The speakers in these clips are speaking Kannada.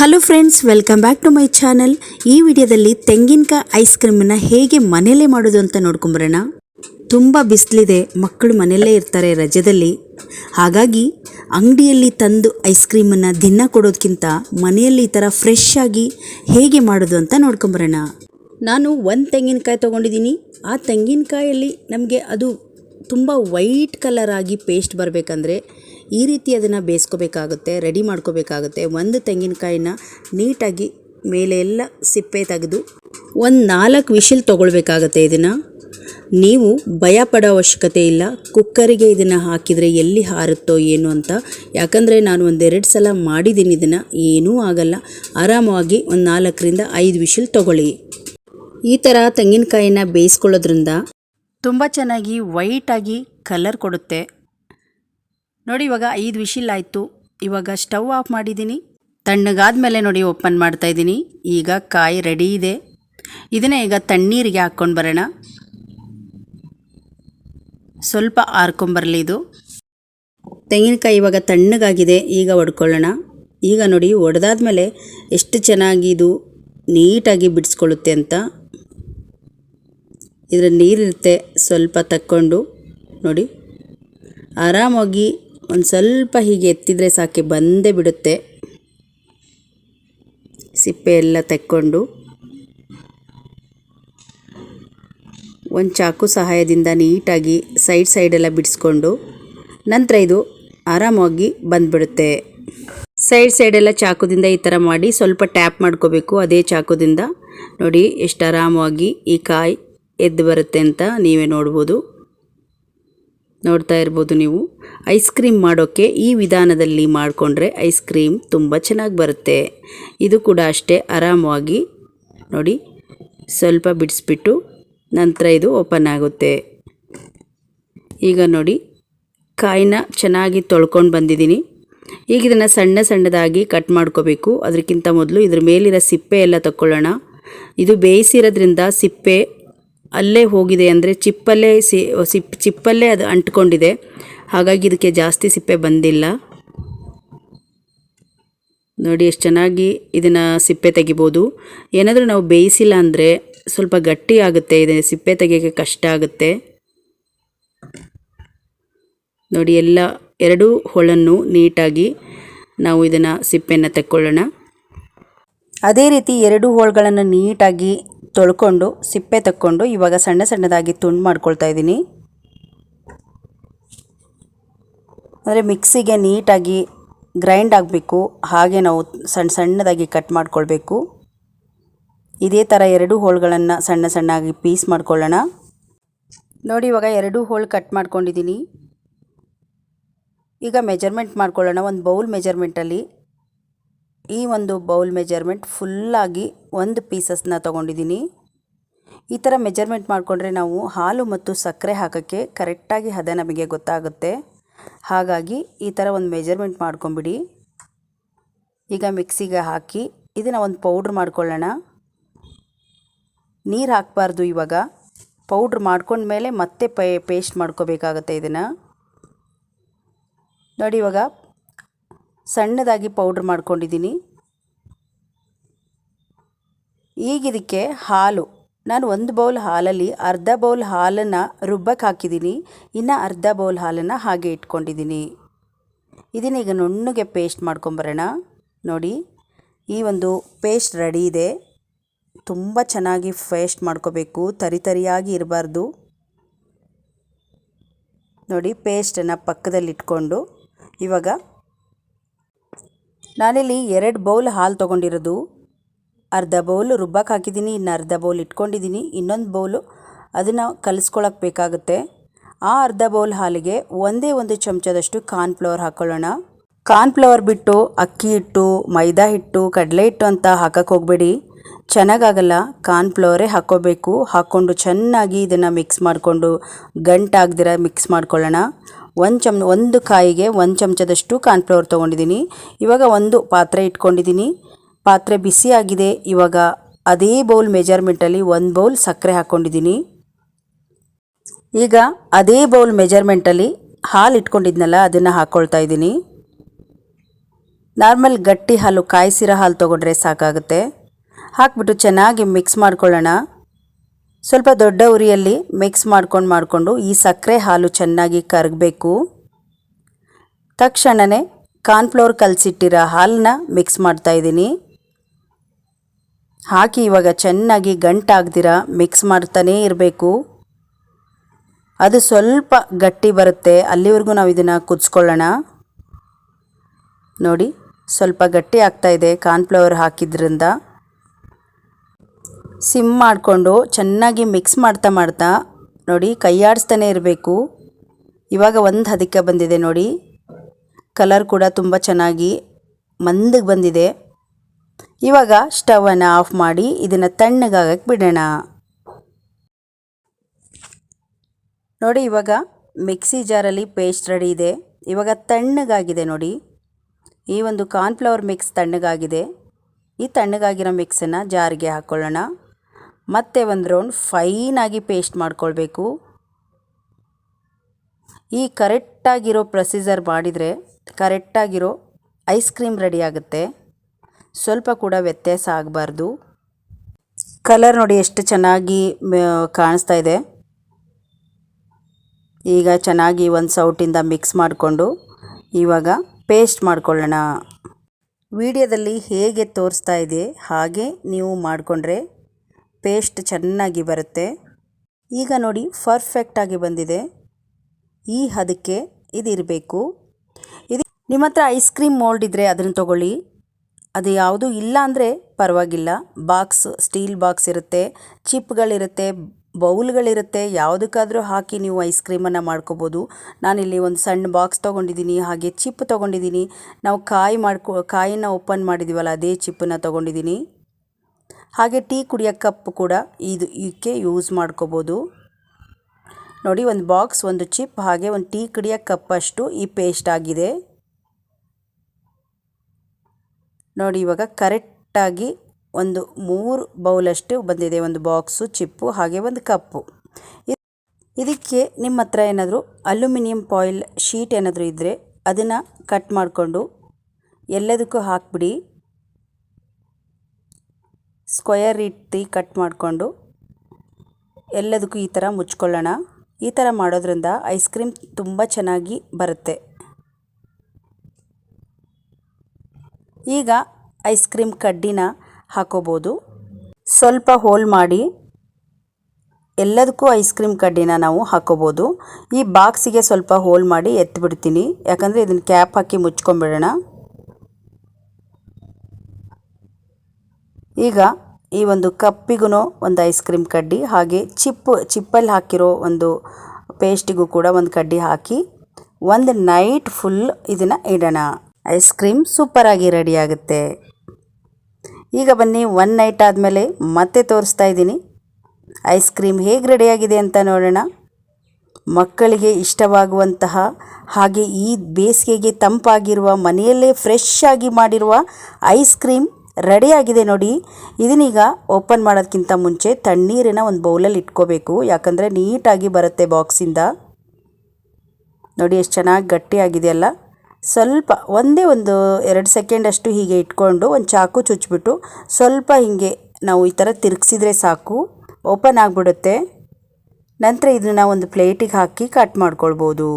Hello friends welcome back to my channel ಈ ವಿಡಿಯೋದಲ್ಲಿ ತೆಂಗಿನಕಾಯಿ ಐಸ್ ಕ್ರೀಮನ್ನು ಹೇಗೆ ಮನೆಯಲ್ಲೇ ಮಾಡೋದು ಅಂತ ನೋಡ್ಕೊಂಬರೋಣ. ತುಂಬ ಬಿಸಿಲಿದೆ, ಮಕ್ಕಳು ಮನೆಯಲ್ಲೇ ಇರ್ತಾರೆ ರಜದಲ್ಲಿ. ಹಾಗಾಗಿ ಅಂಗಡಿಯಲ್ಲಿ ತಂದು ಐಸ್ ಕ್ರೀಮನ್ನು ದಿನ ಕೊಡೋದಕ್ಕಿಂತ ಮನೆಯಲ್ಲಿ ಈ ಥರ ಫ್ರೆಶ್ ಆಗಿ ಹೇಗೆ ಮಾಡೋದು ಅಂತ ನೋಡ್ಕೊಂಬರೋಣ. ನಾನು ಒಂದು ತೆಂಗಿನಕಾಯಿ ತೊಗೊಂಡಿದ್ದೀನಿ. ಆ ತೆಂಗಿನಕಾಯಲ್ಲಿ ನಮಗೆ ಅದು ತುಂಬ ವೈಟ್ ಕಲರ್ ಆಗಿ ಪೇಸ್ಟ್ ಬರಬೇಕಂದ್ರೆ ಈ ರೀತಿ ಅದನ್ನು ಬೇಯಿಸ್ಕೋಬೇಕಾಗುತ್ತೆ ರೆಡಿ ಮಾಡ್ಕೋಬೇಕಾಗುತ್ತೆ. ಒಂದು ತೆಂಗಿನಕಾಯಿನ ನೀಟಾಗಿ ಮೇಲೆ ಎಲ್ಲ ಸಿಪ್ಪೆ ತೆಗೆದು ಒಂದು ನಾಲ್ಕು ವಿಷಲ್ ತೊಗೊಳ್ಬೇಕಾಗತ್ತೆ ಇದನ್ನು. ನೀವು ಭಯ ಪಡೋ ಅವಶ್ಯಕತೆ ಇಲ್ಲ. ಕುಕ್ಕರಿಗೆ ಇದನ್ನು ಹಾಕಿದರೆ ಎಲ್ಲಿ ಹಾರುತ್ತೋ ಏನು ಅಂತ. ಯಾಕಂದರೆ ನಾನು ಒಂದೆರಡು ಸಲ ಮಾಡಿದ್ದೀನಿ ಇದನ್ನು. ಏನೂ ಆಗಲ್ಲ. ಆರಾಮವಾಗಿ ಒಂದು ನಾಲ್ಕರಿಂದ ಐದು ವಿಷಲ್ ತೊಗೊಳ್ಳಿ. ಈ ಥರ ತೆಂಗಿನಕಾಯಿನ ಬೇಯಿಸ್ಕೊಳ್ಳೋದ್ರಿಂದ ತುಂಬ ಚೆನ್ನಾಗಿ ವೈಟಾಗಿ ಕಲರ್ ಕೊಡುತ್ತೆ. ನೋಡಿ, ಇವಾಗ ಐದು ವಿಶಿಲ್ ಆಯಿತು. ಇವಾಗ ಸ್ಟವ್ ಆಫ್ ಮಾಡಿದ್ದೀನಿ. ತಣ್ಣಗಾದ್ಮೇಲೆ ನೋಡಿ, ಓಪನ್ ಮಾಡ್ತಾ ಇದ್ದೀನಿ. ಈಗ ಕಾಯಿ ರೆಡಿ ಇದೆ. ಇದನ್ನ ಈಗ ತಣ್ಣೀರಿಗೆ ಹಾಕ್ಕೊಂಡು ಬರೋಣ. ಸ್ವಲ್ಪ ಆರ್ಕೊಂಬರಲಿ ಇದು. ತೆಂಗಿನಕಾಯಿ ಇವಾಗ ತಣ್ಣಗಾಗಿದೆ. ಈಗ ಒಡ್ಕೊಳ್ಳೋಣ. ಈಗ ನೋಡಿ, ಒಡೆದಾದ್ಮೇಲೆ ಎಷ್ಟು ಚೆನ್ನಾಗಿ ಇದು ನೀಟಾಗಿ ಬಿಡಿಸ್ಕೊಳ್ಳುತ್ತೆ ಅಂತ. ಇದರ ನೀರಿರುತ್ತೆ. ಸ್ವಲ್ಪ ತಕ್ಕೊಂಡು ನೋಡಿ. ಆರಾಮಾಗಿ ಒಂದು ಸ್ವಲ್ಪ ಹೀಗೆ ಎತ್ತಿದರೆ ಸಾಕೆ ಬಂದೇ ಬಿಡುತ್ತೆ. ಸಿಪ್ಪೆ ಎಲ್ಲ ತೆಕ್ಕೊಂಡು. ಒಂದು ಚಾಕು ಸಹಾಯದಿಂದ ನೀಟಾಗಿ ಸೈಡ್ ಸೈಡೆಲ್ಲ ಬಿಡಿಸ್ಕೊಂಡು. ನಂತರ ಇದು ಆರಾಮಾಗಿ ಬಂದ್ಬಿಡುತ್ತೆ. ಸೈಡ್ ಸೈಡೆಲ್ಲ ಚಾಕುದಿಂದ ಈ ಥರ ಮಾಡಿ ಸ್ವಲ್ಪ ಟ್ಯಾಪ್ ಮಾಡ್ಕೋಬೇಕು ಅದೇ ಚಾಕುದಿಂದ. ನೋಡಿ, ಎಷ್ಟು ಆರಾಮವಾಗಿ ಈ ಕಾಯಿ ಎದ್ದು ಬರುತ್ತೆ ಅಂತ ನೀವೇ ನೋಡ್ಬೋದು. ನೋಡ್ತಾ ಇರ್ಬೋದು ನೀವು. ಐಸ್ ಕ್ರೀಮ್ ಮಾಡೋಕ್ಕೆ ಈ ವಿಧಾನದಲ್ಲಿ ಮಾಡಿಕೊಂಡ್ರೆ ಐಸ್ ಕ್ರೀಮ್ ತುಂಬ ಚೆನ್ನಾಗಿ ಬರುತ್ತೆ. ಇದು ಕೂಡ ಅಷ್ಟೇ ಆರಾಮವಾಗಿ ನೋಡಿ ಸ್ವಲ್ಪ ಬಿಡಿಸ್ಬಿಟ್ಟು ನಂತರ ಇದು ಓಪನ್ ಆಗುತ್ತೆ. ಈಗ ನೋಡಿ ಕಾಯಿನ ಚೆನ್ನಾಗಿ ತೊಳ್ಕೊಂಡು ಬಂದಿದ್ದೀನಿ. ಈಗ ಇದನ್ನು ಸಣ್ಣ ಸಣ್ಣದಾಗಿ ಕಟ್ ಮಾಡ್ಕೋಬೇಕು. ಅದಕ್ಕಿಂತ ಮೊದಲು ಇದ್ರ ಮೇಲಿರೋ ಸಿಪ್ಪೆ ಎಲ್ಲ ತಗೊಳ್ಳೋಣ ಇದು ಬೇಯಿಸಿರೋದ್ರಿಂದ ಸಿಪ್ಪೆ ಅಲ್ಲೇ ಹೋಗಿದೆ ಅಂದರೆ ಚಿಪ್ಪಲ್ಲೇ ಸಿಪ್, ಚಿಪ್ಪಲ್ಲೇ ಅದು ಅಂಟ್ಕೊಂಡಿದೆ. ಹಾಗಾಗಿ ಇದಕ್ಕೆ ಜಾಸ್ತಿ ಸಿಪ್ಪೆ ಬಂದಿಲ್ಲ. ನೋಡಿ, ಎಷ್ಟು ಚೆನ್ನಾಗಿ ಇದನ್ನು ಸಿಪ್ಪೆ ತೆಗಿಬೋದು. ಏನಾದರೂ ನಾವು ಬೇಯಿಸಿಲ್ಲ ಅಂದರೆ ಸ್ವಲ್ಪ ಗಟ್ಟಿ ಆಗುತ್ತೆ ಇದನ್ನು ಸಿಪ್ಪೆ ತೆಗಿಯೋಕ್ಕೆ ಕಷ್ಟ ಆಗುತ್ತೆ. ನೋಡಿ, ಎಲ್ಲ ಎರಡೂ ಹೊಳನ್ನು ನೀಟಾಗಿ ನಾವು ಇದನ್ನು ಸಿಪ್ಪೆಯನ್ನು ತೆಕ್ಕೊಳ್ಳೋಣ. ಅದೇ ರೀತಿ ಎರಡು ಹೋಳುಗಳನ್ನು ನೀಟಾಗಿ ತೊಳ್ಕೊಂಡು, ಸಿಪ್ಪೆ ತಕ್ಕೊಂಡು ಇವಾಗ ಸಣ್ಣ ಸಣ್ಣದಾಗಿ ತುಂಡು ಮಾಡ್ಕೊಳ್ತಾ ಇದ್ದೀನಿ. ಅಂದರೆ ಮಿಕ್ಸಿಗೆ ನೀಟಾಗಿ ಗ್ರೈಂಡ್ ಆಗಬೇಕು, ಹಾಗೆ ನಾವು ಸಣ್ಣ ಸಣ್ಣದಾಗಿ ಕಟ್ ಮಾಡ್ಕೊಳ್ಬೇಕು. ಇದೇ ಥರ ಎರಡು ಹೋಳುಗಳನ್ನು ಸಣ್ಣ ಸಣ್ಣಾಗಿ ಪೀಸ್ ಮಾಡ್ಕೊಳ್ಳೋಣ. ನೋಡಿ, ಇವಾಗ ಎರಡು ಹೋಳು ಕಟ್ ಮಾಡ್ಕೊಂಡಿದ್ದೀನಿ. ಈಗ ಮೆಜರ್ಮೆಂಟ್ ಮಾಡ್ಕೊಳ್ಳೋಣ, ಒಂದು ಬೌಲ್ ಮೆಜರ್ಮೆಂಟಲ್ಲಿ. ಈ ಒಂದು ಬೌಲ್ ಮೆಜರ್ಮೆಂಟ್ ಫುಲ್ಲಾಗಿ ಒಂದು ಪೀಸಸ್ನ ತೊಗೊಂಡಿದ್ದೀನಿ. ಈ ಥರ ಮೆಜರ್ಮೆಂಟ್ ಮಾಡಿಕೊಂಡ್ರೆ ನಾವು ಹಾಲು ಮತ್ತು ಸಕ್ಕರೆ ಹಾಕೋಕ್ಕೆ ಕರೆಕ್ಟಾಗಿ ಹದ ನಮಗೆ ಗೊತ್ತಾಗುತ್ತೆ. ಹಾಗಾಗಿ ಈ ಥರ ಒಂದು ಮೆಜರ್ಮೆಂಟ್ ಮಾಡ್ಕೊಂಬಿಡಿ. ಈಗ ಮಿಕ್ಸಿಗೆ ಹಾಕಿ ಇದನ್ನು ಒಂದು ಪೌಡ್ರ್ ಮಾಡ್ಕೊಳ್ಳೋಣ. ನೀರು ಹಾಕಬಾರ್ದು ಇವಾಗ. ಪೌಡ್ರ್ ಮಾಡ್ಕೊಂಡ್ಮೇಲೆ ಮತ್ತೆ ಪೇಸ್ಟ್ ಮಾಡ್ಕೋಬೇಕಾಗತ್ತೆ ಇದನ್ನು. ನೋಡಿ ಇವಾಗ ಸಣ್ಣದಾಗಿ ಪೌಡ್ರ್ ಮಾಡ್ಕೊಂಡಿದ್ದೀನಿ. ಈಗ ಇದಕ್ಕೆ ಹಾಲು. ನಾನು ಒಂದು ಬೌಲ್ ಹಾಲಲ್ಲಿ ಅರ್ಧ ಬೌಲ್ ಹಾಲನ್ನು ರುಬ್ಬಕ್ಕೆ ಹಾಕಿದ್ದೀನಿ. ಇನ್ನು ಅರ್ಧ ಬೌಲ್ ಹಾಲನ್ನು ಹಾಗೆ ಇಟ್ಕೊಂಡಿದ್ದೀನಿ. ಇದನ್ನೀಗ ನುಣ್ಣಗೆ ಪೇಸ್ಟ್ ಮಾಡ್ಕೊಂಬರೋಣ. ನೋಡಿ, ಈ ಒಂದು ಪೇಸ್ಟ್ ರೆಡಿ ಇದೆ. ತುಂಬ ಚೆನ್ನಾಗಿ ಪೇಸ್ಟ್ ಮಾಡ್ಕೋಬೇಕು. ತರಿತರಿಯಾಗಿ ಇರಬಾರ್ದು. ನೋಡಿ ಪೇಸ್ಟನ್ನು ಪಕ್ಕದಲ್ಲಿಟ್ಕೊಂಡು ಇವಾಗ ನಾನಿಲ್ಲಿ ಎರಡು ಬೌಲ್ ಹಾಲು ತೊಗೊಂಡಿರೋದು. ಅರ್ಧ ಬೌಲು ರುಬ್ಬಕ್ಕೆ ಹಾಕಿದ್ದೀನಿ ಇನ್ನು ಅರ್ಧ ಬೌಲ್ ಇಟ್ಕೊಂಡಿದ್ದೀನಿ ಇನ್ನೊಂದು ಬೌಲು ಅದನ್ನು ಕಲಿಸ್ಕೊಳಕ್ಕೆ ಬೇಕಾಗುತ್ತೆ. ಆ ಅರ್ಧ ಬೌಲ್ ಹಾಲಿಗೆ ಒಂದೇ ಒಂದು ಚಮಚದಷ್ಟು ಕಾರ್ನ್ಫ್ಲವರ್ ಹಾಕ್ಕೊಳ್ಳೋಣ ಕಾರ್ನ್ಫ್ಲವರ್ ಬಿಟ್ಟು ಅಕ್ಕಿ ಹಿಟ್ಟು, ಮೈದಾ ಹಿಟ್ಟು, ಕಡಲೆ ಹಿಟ್ಟು ಅಂತ ಹಾಕಕ್ಕೆ ಹೋಗಬೇಡಿ. ಚೆನ್ನಾಗಾಗಲ್ಲ, ಕಾರ್ನ್ಫ್ಲವರೇ ಹಾಕ್ಕೋಬೇಕು. ಹಾಕ್ಕೊಂಡು ಚೆನ್ನಾಗಿ ಇದನ್ನು ಮಿಕ್ಸ್ ಮಾಡಿಕೊಂಡು ಗಂಟಾಗ್ದಿರ ಮಿಕ್ಸ್ ಮಾಡ್ಕೊಳ್ಳೋಣ. ಒಂದು ಚಮ್, ಒಂದು ಕಾಯಿಗೆ ಒಂದು ಚಮಚದಷ್ಟು ಕಾರ್ನ್ಫ್ಲವರ್ ತೊಗೊಂಡಿದ್ದೀನಿ. ಇವಾಗ ಒಂದು ಪಾತ್ರೆ ಇಟ್ಕೊಂಡಿದ್ದೀನಿ. ಪಾತ್ರೆ ಬಿಸಿಯಾಗಿದೆ ಇವಾಗ ಅದೇ ಬೌಲ್ ಮೆಜರ್ಮೆಂಟಲ್ಲಿ ಒಂದು ಬೌಲ್ ಸಕ್ಕರೆ ಹಾಕ್ಕೊಂಡಿದ್ದೀನಿ ಈಗ ಅದೇ ಬೌಲ್ ಮೆಜರ್ಮೆಂಟಲ್ಲಿ ಹಾಲು ಇಟ್ಕೊಂಡಿದ್ನಲ್ಲ, ಅದನ್ನು ಹಾಕ್ಕೊಳ್ತಾ ಇದ್ದೀನಿ. ನಾರ್ಮಲ್ ಗಟ್ಟಿ ಹಾಲು, ಕಾಯಿಸಿರೋ ಹಾಲು ತೊಗೊಂಡ್ರೆ ಸಾಕಾಗುತ್ತೆ. ಹಾಕ್ಬಿಟ್ಟು ಚೆನ್ನಾಗಿ ಮಿಕ್ಸ್ ಮಾಡ್ಕೊಳ್ಳೋಣ. ಸ್ವಲ್ಪ ದೊಡ್ಡ ಉರಿಯಲ್ಲಿ ಮಿಕ್ಸ್ ಮಾಡ್ಕೊಂಡು ಮಾಡಿಕೊಂಡು ಈ ಸಕ್ಕರೆ ಹಾಲು ಚೆನ್ನಾಗಿ ಕರಗಬೇಕು. ತಕ್ಷಣವೇ ಕಾರ್ನ್ಫ್ಲೋರ್ ಕಲಸಿಟ್ಟಿರೋ ಹಾಲನ್ನ ಮಿಕ್ಸ್ ಮಾಡ್ತಾ ಇದ್ದೀನಿ. ಹಾಕಿ ಇವಾಗ ಚೆನ್ನಾಗಿ ಗಂಟಾಗ್ದಿರ ಮಿಕ್ಸ್ ಮಾಡ್ತಾನೇ ಇರಬೇಕು. ಅದು ಸ್ವಲ್ಪ ಗಟ್ಟಿ ಬರುತ್ತೆ, ಅಲ್ಲಿವರೆಗೂ ನಾವು ಇದನ್ನು ಕುದಿಸ್ಕೊಳ್ಳೋಣ. ನೋಡಿ, ಸ್ವಲ್ಪ ಗಟ್ಟಿ ಆಗ್ತಾ ಇದೆ ಕಾರ್ನ್ಫ್ಲವರ್ ಹಾಕಿದ್ರಿಂದ. ಸಿಮ್ ಮಾಡಿಕೊಂಡು ಚೆನ್ನಾಗಿ ಮಿಕ್ಸ್ ಮಾಡ್ತಾ ಮಾಡ್ತಾ ನೋಡಿ ಕೈಯಾಡಿಸ್ತಾನೆ ಇರಬೇಕು. ಇವಾಗ ಒಂದು ಹದಕ್ಕೆ ಬಂದಿದೆ ನೋಡಿ. ಕಲರ್ ಕೂಡ ತುಂಬ ಚೆನ್ನಾಗಿ ಮಂದಗೆ ಬಂದಿದೆ. ಇವಾಗ ಸ್ಟವನ್ನು ಆಫ್ ಮಾಡಿ ಇದನ್ನು ತಣ್ಣಗಾಗಕ್ಕೆ ಬಿಡೋಣ. ನೋಡಿ ಇವಾಗ ಮಿಕ್ಸಿ ಜಾರಲ್ಲಿ ಪೇಸ್ಟ್ ರೆಡಿ ಇದೆ. ಇವಾಗ ತಣ್ಣಗಾಗಿದೆ ನೋಡಿ. ಈ ಒಂದು ಕಾರ್ನ್ಫ್ಲವರ್ ಮಿಕ್ಸ್ ತಣ್ಣಗಾಗಿದೆ ಈ ತಣ್ಣಗಾಗಿರೋ ಮಿಕ್ಸನ್ನು ಜಾರಿಗೆ ಹಾಕ್ಕೊಳ್ಳೋಣ ಮತ್ತೆ ಒಂದು ರೌಂಡ್ ಫೈನಾಗಿ ಪೇಸ್ಟ್ ಮಾಡ್ಕೊಳ್ಬೇಕು. ಈ ಕರೆಕ್ಟಾಗಿರೋ ಪ್ರೊಸೀಜರ್ ಮಾಡಿದರೆ ಕರೆಕ್ಟಾಗಿರೋ ಐಸ್ ಕ್ರೀಮ್ ರೆಡಿ ಆಗುತ್ತೆ. ಸ್ವಲ್ಪ ಕೂಡ ವ್ಯತ್ಯಾಸ ಆಗಬಾರ್ದು. ಕಲರ್ ನೋಡಿ ಎಷ್ಟು ಚೆನ್ನಾಗಿ ಕಾಣಿಸ್ತಾ ಇದೆ. ಈಗ ಚೆನ್ನಾಗಿ ಒಂದು ಸೌಟಿಂದ ಮಿಕ್ಸ್ ಮಾಡಿಕೊಂಡು ಇವಾಗ ಪೇಸ್ಟ್ ಮಾಡ್ಕೊಳ್ಳೋಣ. ವಿಡಿಯೋದಲ್ಲಿ ಹೇಗೆ ತೋರಿಸ್ತಾ ಇದೆ ಹಾಗೆ ನೀವು ಮಾಡಿಕೊಂಡ್ರೆ ಪೇಸ್ಟ್ ಚೆನ್ನಾಗಿ ಬರುತ್ತೆ. ಈಗ ನೋಡಿ ಪರ್ಫೆಕ್ಟಾಗಿ ಬಂದಿದೆ. ಈ ಹದಕ್ಕೆ ಇದಿರಬೇಕು ಇದು ನಿಮ್ಮ ಹತ್ರ ಐಸ್ ಕ್ರೀಮ್ ಮೋಲ್ಡ್ ಇದ್ದರೆ ಅದನ್ನು ತೊಗೊಳ್ಳಿ. ಅದು ಯಾವುದು ಇಲ್ಲ ಅಂದರೆ ಪರವಾಗಿಲ್ಲ. ಬಾಕ್ಸ್ ಸ್ಟೀಲ್ ಬಾಕ್ಸ್ ಇರುತ್ತೆ. ಚಿಪ್ಗಳಿರುತ್ತೆ ಬೌಲ್ಗಳಿರುತ್ತೆ. ಯಾವುದಕ್ಕಾದರೂ ಹಾಕಿ ನೀವು ಐಸ್ ಕ್ರೀಮನ್ನು ಮಾಡ್ಕೋಬೋದು. ನಾನಿಲ್ಲಿ ಒಂದು ಸಣ್ಣ ಬಾಕ್ಸ್ ತೊಗೊಂಡಿದ್ದೀನಿ, ಹಾಗೆ ಚಿಪ್ ತೊಗೊಂಡಿದ್ದೀನಿ. ನಾವು ಕಾಯಿ ಮಾಡ್ಕೊ, ಕಾಯಿನ ಓಪನ್ ಮಾಡಿದ್ದೀವಲ್ಲ ಅದೇ ಚಿಪ್ಪನ್ನು ತೊಗೊಂಡಿದ್ದೀನಿ. ಹಾಗೆ ಟೀ ಕುಡಿಯೋ ಕಪ್ ಕೂಡ ಇದು ಇದಕ್ಕೆ ಯೂಸ್ ಮಾಡ್ಕೋಬೋದು. ನೋಡಿ, ಒಂದು ಬಾಕ್ಸ್, ಒಂದು ಚಿಪ್, ಹಾಗೆ ಒಂದು ಟೀ ಕುಡಿಯೋ ಕಪ್ಪಷ್ಟು ಈ ಪೇಸ್ಟ್ ಆಗಿದೆ. ನೋಡಿ, ಇವಾಗ ಕರೆಕ್ಟಾಗಿ ಒಂದು ಮೂರು ಬೌಲಷ್ಟು ಬಂದಿದೆ, ಒಂದು ಬಾಕ್ಸು, ಚಿಪ್ಪು, ಹಾಗೆ ಒಂದು ಕಪ್ಪು. ಇದಕ್ಕೆ ನಿಮ್ಮ ಹತ್ರ ಏನಾದರೂ ಅಲ್ಯೂಮಿನಿಯಂ ಫಾಯಿಲ್ ಶೀಟ್ ಏನಾದರೂ ಇದ್ದರೆ ಅದನ್ನು ಕಟ್ ಮಾಡಿಕೊಂಡು ಎಲ್ಲದಕ್ಕೂ ಹಾಕ್ಬಿಡಿ. ಸ್ಕ್ವಯರ್ ರೀತಿ ಕಟ್ ಮಾಡಿಕೊಂಡು ಎಲ್ಲದಕ್ಕೂ ಈ ಥರ ಮುಚ್ಕೊಳ್ಳೋಣ. ಈ ಥರ ಮಾಡೋದ್ರಿಂದ ಐಸ್ ಕ್ರೀಮ್ ತುಂಬ ಚೆನ್ನಾಗಿ ಬರುತ್ತೆ. ಈಗ ಐಸ್ ಕ್ರೀಮ್ ಕಡ್ಡಿನ ಹಾಕೋಬೋದು. ಸ್ವಲ್ಪ ಹೋಲ್ ಮಾಡಿ ಎಲ್ಲದಕ್ಕೂ ಐಸ್ ಕ್ರೀಮ್ ಕಡ್ಡಿನ ನಾವು ಹಾಕೋಬೋದು. ಈ ಬಾಕ್ಸಿಗೆ ಸ್ವಲ್ಪ ಹೋಲ್ ಮಾಡಿ ಎತ್ತಿಬಿಡ್ತೀನಿ ಯಾಕಂದರೆ ಇದನ್ನು ಕ್ಯಾಪ್ ಹಾಕಿ ಮುಚ್ಕೊಂಬಿಡೋಣ ಈಗ ಈ ಒಂದು ಕಪ್ಪಿಗೂ ಒಂದು ಐಸ್ ಕ್ರೀಮ್ ಕಡ್ಡಿ ಹಾಗೆ ಚಿಪ್ಪು ಚಿಪ್ಪಲ್ಲಿ ಹಾಕಿರೋ ಒಂದು ಪೇಸ್ಟಿಗೂ ಕೂಡ ಒಂದು ಕಡ್ಡಿ ಹಾಕಿ ಒಂದು ನೈಟ್ ಫುಲ್ ಇದನ್ನು ಇಡೋಣ. ಐಸ್ ಕ್ರೀಮ್ ಸೂಪರಾಗಿ ರೆಡಿ ಆಗುತ್ತೆ. ಈಗ ಬನ್ನಿ ಒನ್ ನೈಟ್ ಆದಮೇಲೆ ಮತ್ತೆ ತೋರಿಸ್ತಾ ಇದ್ದೀನಿ. ಐಸ್ ಕ್ರೀಮ್ ಹೇಗೆ ರೆಡಿಯಾಗಿದೆ ಅಂತ ನೋಡೋಣ. ಮಕ್ಕಳಿಗೆ ಇಷ್ಟವಾಗುವಂತಹ ಹಾಗೆ ಈ ಬೇಸಿಗೆಗೆ ತಂಪಾಗಿರುವ ಮನೆಯಲ್ಲೇ ಫ್ರೆಶ್ ಆಗಿ ಮಾಡಿರುವ ಐಸ್ ಕ್ರೀಮ್ ರೆಡಿಯಾಗಿದೆ ನೋಡಿ. ಇದನ್ನೀಗ ಓಪನ್ ಮಾಡೋದಕ್ಕಿಂತ ಮುಂಚೆ ತಣ್ಣೀರಿನ ಒಂದು ಬೌಲಲ್ಲಿ ಇಟ್ಕೋಬೇಕು. ಯಾಕಂದರೆ ನೀಟಾಗಿ ಬರುತ್ತೆ ಬಾಕ್ಸಿಂದ. ನೋಡಿ ಎಷ್ಟು ಚೆನ್ನಾಗಿ ಗಟ್ಟಿಯಾಗಿದೆಯಲ್ಲ ಸ್ವಲ್ಪ ಒಂದೇ ಒಂದು ಎರಡು ಸೆಕೆಂಡಷ್ಟು ಹೀಗೆ ಇಟ್ಕೊಂಡು ಒಂದು ಚಾಕು ಚುಚ್ಚಿಬಿಟ್ಟು ಸ್ವಲ್ಪ ಹೀಗೆ ನಾವು ಈ ಥರ ತಿರುಗಿಸಿದ್ರೆ ಸಾಕು. ಓಪನ್ ಆಗಿಬಿಡುತ್ತೆ. ನಂತರ ಇದನ್ನ ಒಂದು ಪ್ಲೇಟಿಗೆ ಹಾಕಿ ಕಟ್ ಮಾಡ್ಕೊಳ್ಬೋದು.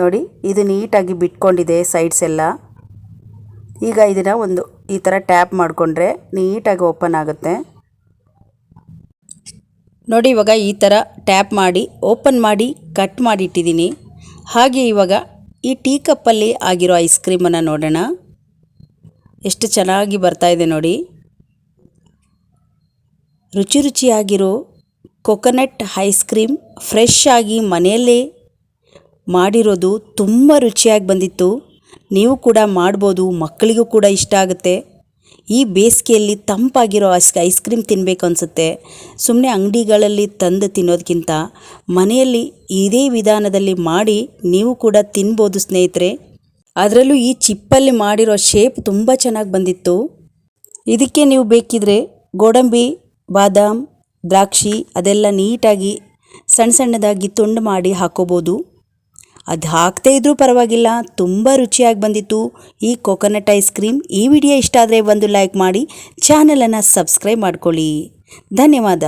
ನೋಡಿ, ಇದು ನೀಟಾಗಿ ಬಿಟ್ಕೊಂಡಿದೆ ಸೈಡ್ಸ್ ಎಲ್ಲ. ಈಗ ಇದನ್ನು ಒಂದು ಈ ಥರ ಟ್ಯಾಪ್ ಮಾಡಿಕೊಂಡ್ರೆ ನೀಟಾಗಿ ಓಪನ್ ಆಗುತ್ತೆ. ನೋಡಿ ಇವಾಗ ಈ ಥರ ಟ್ಯಾಪ್ ಮಾಡಿ, ಓಪನ್ ಮಾಡಿ, ಕಟ್ ಮಾಡಿ ಇಟ್ಟಿದ್ದೀನಿ. ಹಾಗೆ ಇವಾಗ ಈ ಟೀ ಕಪ್ಪಲ್ಲಿ ಆಗಿರೋ ಐಸ್ ಕ್ರೀಮನ್ನು ನೋಡೋಣ. ಎಷ್ಟು ಚೆನ್ನಾಗಿ ಬರ್ತಾ ಇದೆ ನೋಡಿ. ರುಚಿ ರುಚಿಯಾಗಿರೋ ಕೊಕೊನಟ್ ಐಸ್ ಕ್ರೀಮ್ ಫ್ರೆಶ್ ಆಗಿ ಮನೆಯಲ್ಲೇ ಮಾಡಿರೋದು ತುಂಬ ರುಚಿಯಾಗಿ ಬಂದಿತ್ತು. ನೀವು ಕೂಡ ಮಾಡ್ಬೋದು, ಮಕ್ಕಳಿಗೂ ಕೂಡ ಇಷ್ಟ ಆಗುತ್ತೆ. ಈ ಬೇಸಿಗೆಯಲ್ಲಿ ತಂಪಾಗಿರೋ ಐಸ್ ಐಸ್ ಕ್ರೀಮ್ ತಿನ್ನಬೇಕು ಅನಿಸುತ್ತೆ. ಸುಮ್ಮನೆ ಅಂಗಡಿಗಳಲ್ಲಿ ತಂದು ತಿನ್ನೋದಕ್ಕಿಂತ ಮನೆಯಲ್ಲಿ ಇದೇ ವಿಧಾನದಲ್ಲಿ ಮಾಡಿ ನೀವು ಕೂಡ ತಿನ್ಬೋದು ಸ್ನೇಹಿತರೆ. ಅದರಲ್ಲೂ ಈ ಚಿಪ್ಪಲ್ಲಿ ಮಾಡಿರೋ ಶೇಪ್ ತುಂಬ ಚೆನ್ನಾಗಿ ಬಂದಿತ್ತು. ಇದಕ್ಕೆ ನೀವು ಬೇಕಿದ್ರೆ ಗೋಡಂಬಿ, ಬಾದಾಮ್, ದ್ರಾಕ್ಷಿ ಅದೆಲ್ಲ ನೀಟಾಗಿ ಸಣ್ಣ ಸಣ್ಣದಾಗಿ ತುಂಡು ಮಾಡಿ ಹಾಕೋಬೋದು. ಅದು ಹಾಕದೇ ಇದ್ರೂ ಪರವಾಗಿಲ್ಲ, ತುಂಬ ರುಚಿಯಾಗಿ ಬಂದಿತ್ತು. ಈ ಕೊಕೊನಟ್ ಐಸ್ ಕ್ರೀಮ್ ಈ ವಿಡಿಯೋ ಇಷ್ಟ ಆದರೆ ಒಂದು ಲೈಕ್ ಮಾಡಿ ಚಾನಲನ್ನು ಸಬ್ಸ್ಕ್ರೈಬ್ ಮಾಡ್ಕೊಳ್ಳಿ. ಧನ್ಯವಾದ.